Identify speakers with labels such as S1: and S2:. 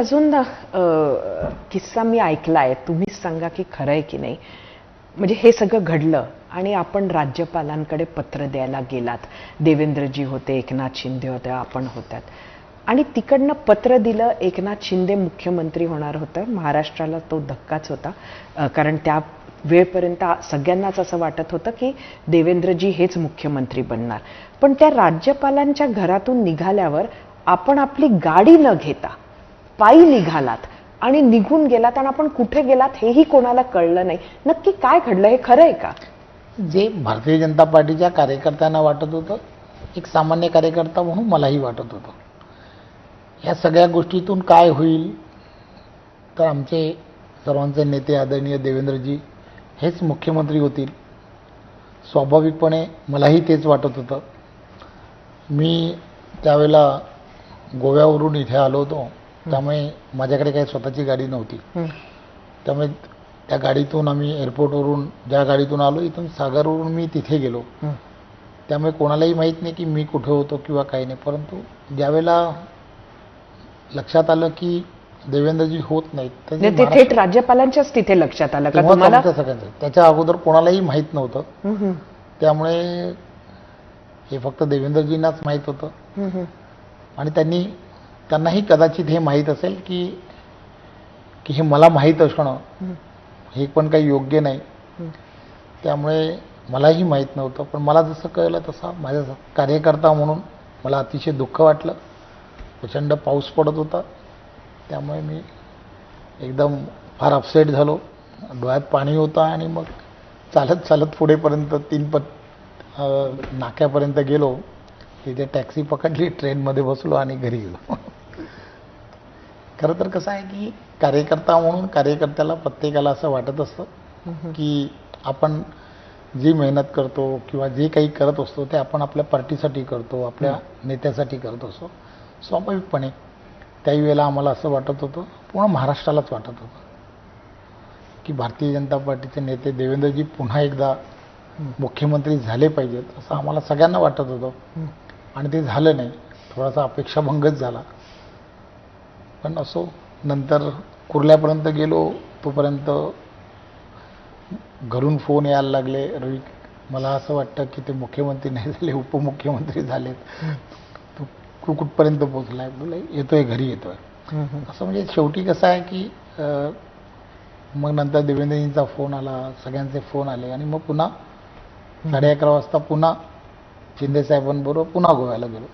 S1: अजून किस्सा मी ऐकलाय. तुम्हीच सांगा की खरं आहे की नाही. म्हणजे हे सगळं घडलं आणि आपण राज्यपालांकडे पत्र द्यायला गेलात. देवेंद्रजी होते एकनाथ शिंदे होते आपण होत्यात. आणि तिकडनं पत्र दिलं एकनाथ शिंदे मुख्यमंत्री होणार होतं. महाराष्ट्राला तो धक्काच होता. कारण त्या वेळपर्यंत सगळ्यांनाच असं वाटत होतं की देवेंद्रजी हेच मुख्यमंत्री बनणार. पण त्या राज्यपालांच्या घरातून निघाल्यावर आपण आपली गाडी न घेता पायी निघालात आणि निघून गेलात आणि आपण कुठे गेलात हेही कोणाला कळलं नाही. नक्की काय घडलं हे खरं आहे का?
S2: जे भारतीय जनता पार्टीच्या कार्यकर्त्यांना वाटत होतं एक सामान्य कार्यकर्ता म्हणून मलाही वाटत होतं. या सगळ्या गोष्टीतून काय होईल? तर आमचे सर्वांचे नेते आदरणीय देवेंद्रजी हेच मुख्यमंत्री होतील. स्वाभाविकपणे मलाही तेच वाटत होतं. मी त्यावेळेला गोव्यावरून इथे आलो होतो. त्यामुळे माझ्याकडे काही स्वतःची गाडी नव्हती. त्यामुळे त्या गाडीतून आम्ही एअरपोर्टवरून ज्या गाडीतून आलो इथून सागरवरून मी तिथे गेलो. त्यामुळे कोणालाही माहीत नाही की मी कुठे होतो किंवा काही नाही. परंतु ज्यावेळेला लक्षात आलं की देवेंद्रजी होत नाहीत
S1: ते थेट राज्यपालांच्याच तिथे लक्षात आलं का तुम्हाला
S2: सगळ्यांचं. त्याच्या अगोदर कोणालाही माहीत नव्हतं. त्यामुळे हे फक्त देवेंद्रजींनाच माहीत होतं. आणि त्यांनी त्यांनाही कदाचित हे माहीत असेल की की हे मला माहीत असणं. हे. पण काही योग्य नाही. त्यामुळे मलाही माहीत नव्हतं. पण मला जसं कळलं तसा माझा कार्यकर्ता म्हणून मला अतिशय दुःख वाटलं. प्रचंड पाऊस पडत होता. त्यामुळे मी एकदम फार अपसेट झालो. डोळ्यात पाणी होतं आणि मग चालत चालत पुढेपर्यंत तीन पत अं, नाक्यापर्यंत गेलो. तिथे टॅक्सी पकडली ट्रेनमध्ये बसलो आणि घरी गेलो. खरं तर कसं आहे की कार्यकर्ता म्हणून कार्यकर्त्याला प्रत्येकाला असं वाटत असतं की आपण जी मेहनत करतो किंवा जे काही करत असतो ते आपण आपल्या पार्टीसाठी करतो आपल्या नेत्यासाठी करत असतो. स्वाभाविकपणे त्याही वेळेला आम्हाला असं वाटत होतं पूर्ण महाराष्ट्रालाच वाटत होतं. की भारतीय जनता पार्टीचे नेते देवेंद्रजी पुन्हा एकदा मुख्यमंत्री झाले पाहिजेत असं आम्हाला सगळ्यांना वाटत होतं. आणि ते झालं नाही. थोडासा अपेक्षाभंगच झाला. पण असो नंतर कुर्ल्यापर्यंत गेलो तोपर्यंत घरून फोन यायला लागले. रवी मला असं वाटतं की ते मुख्यमंत्री नाही झाले उपमुख्यमंत्री झालेत. तू तू कुठपर्यंत पोचलाय बोले येतोय घरी येतोय. असं म्हणजे शेवटी कसं आहे की मग नंतर देवेंद्रजींचा फोन आला सगळ्यांचे फोन आले आणि मग पुन्हा साडे अकरा वाजता पुन्हा शिंदे साहेबांबरोबर पुन्हा गोव्याला गेलो.